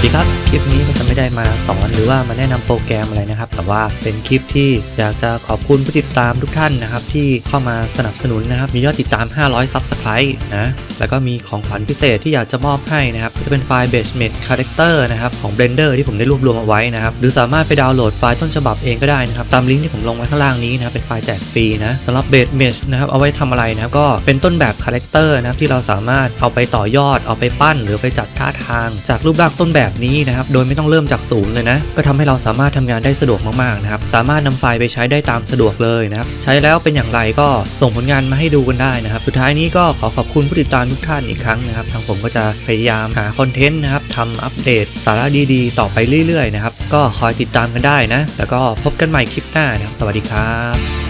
วัสดีครับ คลิปนี้ก็จะไม่ได้มาสอนหรือว่ามาแนะนำโปรแกรมอะไรนะครับ แต่ว่าเป็นคลิปที่อยากจะขอบคุณผู้ติดตามทุกท่านนะครับ ที่เข้ามาสนับสนุนนะครับ มียอดติดตาม 500 Subscribe นะ แล้วก็มีของขวัญพิเศษที่อยากจะมอบให้นะครับ จะเป็นไฟล์ Basement Character นะครับ ของ Blender ที่ผมได้รวบรวมเอาไว้นะครับ หรือสามารถไปดาวน์โหลดไฟล์ต้นฉบับเองก็ได้นะครับ ตามลิงก์ที่ผมลงไว้ข้างล่างนี้นะครับ เป็นไฟล์แจกฟรีนะสำหรับ Base Mesh นะครับเอาไว้ทำอะไรนะครับก็เป็นต้นแบบคาแรคเตอร์นะครับที่เราสามารถเอาไปต่อยอดเอาไปปั้น หรือไปจัดท่าทางจากรูปร่างต้นแบบนี้นะครับ โดยไม่ต้องเริ่มจากศูนย์เลยนะ ก็ทำให้เราสามารถทำงานได้สะดวกมากๆนะครับ สามารถนำไฟล์ไปใช้ได้ตามสะดวกเลยนะครับ ใช้แล้วเป็นอย่างไรก็ส่งผลงานมาให้ดูกันได้นะครับ สุดท้ายนี้ก็ขอขอบคุณผู้ติดตามทุกท่านอีกครั้งนะครับ ทางผมก็จะพยายามหาคอนเทนต์นะครับทำอัปเดตสาระดีๆ ต่อไปเรื่อยๆนะครับ ก็คอยติดตามกันได้นะ แล้วก็พบกันใหม่คลิปหน้านะครับ สวัสดีครับ